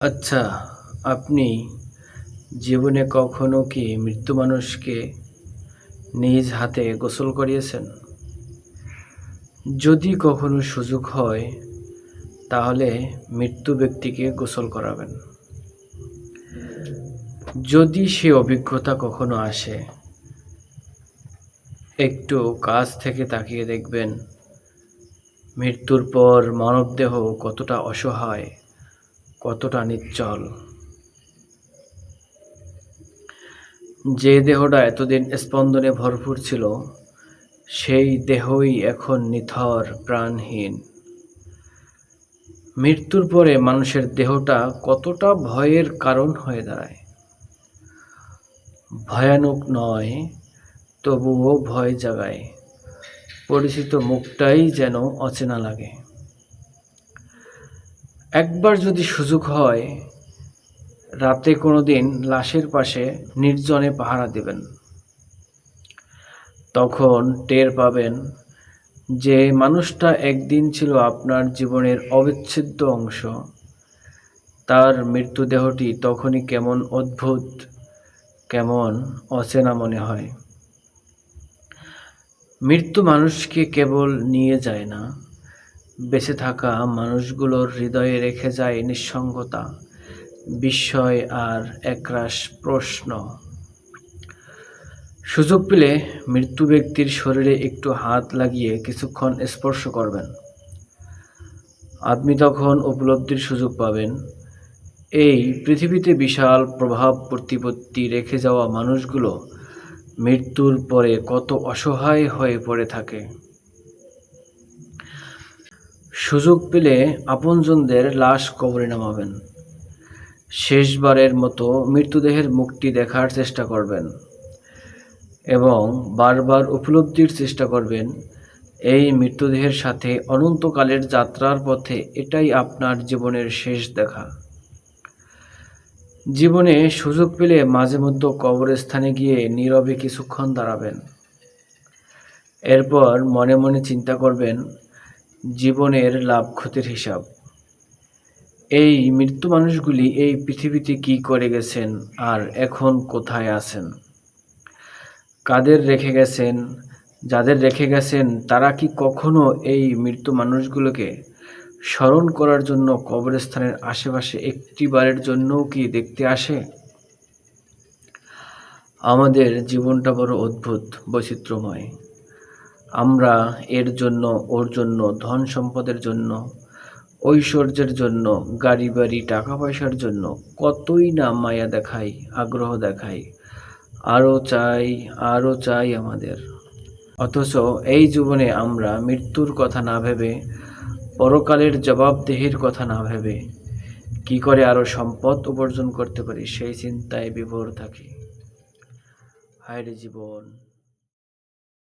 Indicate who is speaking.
Speaker 1: আচ্ছা আপনি জীবনে কখনো কি মৃত্যু মানুষকে নিজ হাতে গোসল করিয়েছেন? যদি কখনো সুযোগ হয়, তাহলে মৃত্যু ব্যক্তিকে গোসল করাবেন। যদি সে অভিজ্ঞতা কখনো আসে, একটু কাছ থেকে তাকিয়ে দেখবেন, মৃত্যুর পর মানবদেহ কতটা অসহায়। কতটা নিশ্চল যে দেহটা এতদিন স্পন্দনে ভরপুর ছিল, সেই দেহই এখন নিথর, প্রাণহীন। মৃত্যুর পরে মানুষের দেহটা কতটা ভয়ের কারণ হয়ে দাঁড়ায়। ভয়ানক নয়, তবুও ভয় জাগায়। পরিচিত মুখটাই যেন অচেনা লাগে। একবার যদি সুযোগ হয়, রাতে কোনো দিন লাশের পাশে নির্জনে পাহারা দেবেন। তখন টের পাবেন যে মানুষটা একদিন ছিল আপনার জীবনের অবিচ্ছেদ্য অংশ। তার মৃত্যুদেহটি তখনই কেমন অদ্ভুত, কেমন অচেনা মনে হয়। মৃত্যু মানুষকে কেবল নিয়ে যায় না। বেঁচে থাকা মানুষগুলোর হৃদয়ে রেখে যায় নিঃসঙ্গতা, বিস্ময় আর একরাশ প্রশ্ন। সুযোগ পেলে মৃত্যু ব্যক্তির শরীরে একটু হাত লাগিয়ে কিছুক্ষণ স্পর্শ করবেন। আপনি তখন উপলব্ধির সুযোগ পাবেন। এই পৃথিবীতে বিশাল প্রভাব প্রতিপত্তি রেখে যাওয়া মানুষগুলো মৃত্যুর পরে কত অসহায় হয়ে পড়ে থাকে। সুযোগ পেলে আপনজনদের লাশ কবরে নামাবেন। শেষবারের মতো মৃত্যুদেহের মুখটি দেখার চেষ্টা করবেন এবং বারবার উপলব্ধির চেষ্টা করবেন, এই মৃত্যুদেহের সাথে অনন্তকালের যাত্রার পথে এটাই আপনার জীবনের শেষ দেখা। জীবনে সুযোগ পেলে মাঝে মধ্যে কবরস্থানে গিয়ে নীরবে কিছুক্ষণ দাঁড়াবেন। এরপর মনে মনে চিন্তা করবেন জীবনের লাভ ক্ষতির হিসাব। এই মৃত্যু মানুষগুলি এই পৃথিবীতে কি করে গেছেন আর এখন কোথায় আছেন? কাদের রেখে গেছেন? যাদের রেখে গেছেন, তারা কি কখনো এই মৃত্যু মানুষগুলোকে স্মরণ করার জন্য কবরস্থানের আশেপাশে একটি বারের জন্যও কি দেখতে আসে? আমাদের জীবনটা বড় অদ্ভুত, বৈচিত্র্যময়। আমরা এর জন্য, ওর জন্য, ধন সম্পদের জন্য, ঐশ্বর্যের জন্য, গাড়ি বাড়ি টাকা পয়সার জন্য কতই না মায়া দেখাই, আগ্রহ দেখাই, আরও চাই আরও চাই আমাদের। অথচ এই জীবনে আমরা মৃত্যুর কথা না ভেবে, পরকালের জবাবদেহির কথা না ভেবে কি করে আরও সম্পদ উপার্জন করতে পারি সেই চিন্তায় বিভোর থাকি। হায়রে জীবন।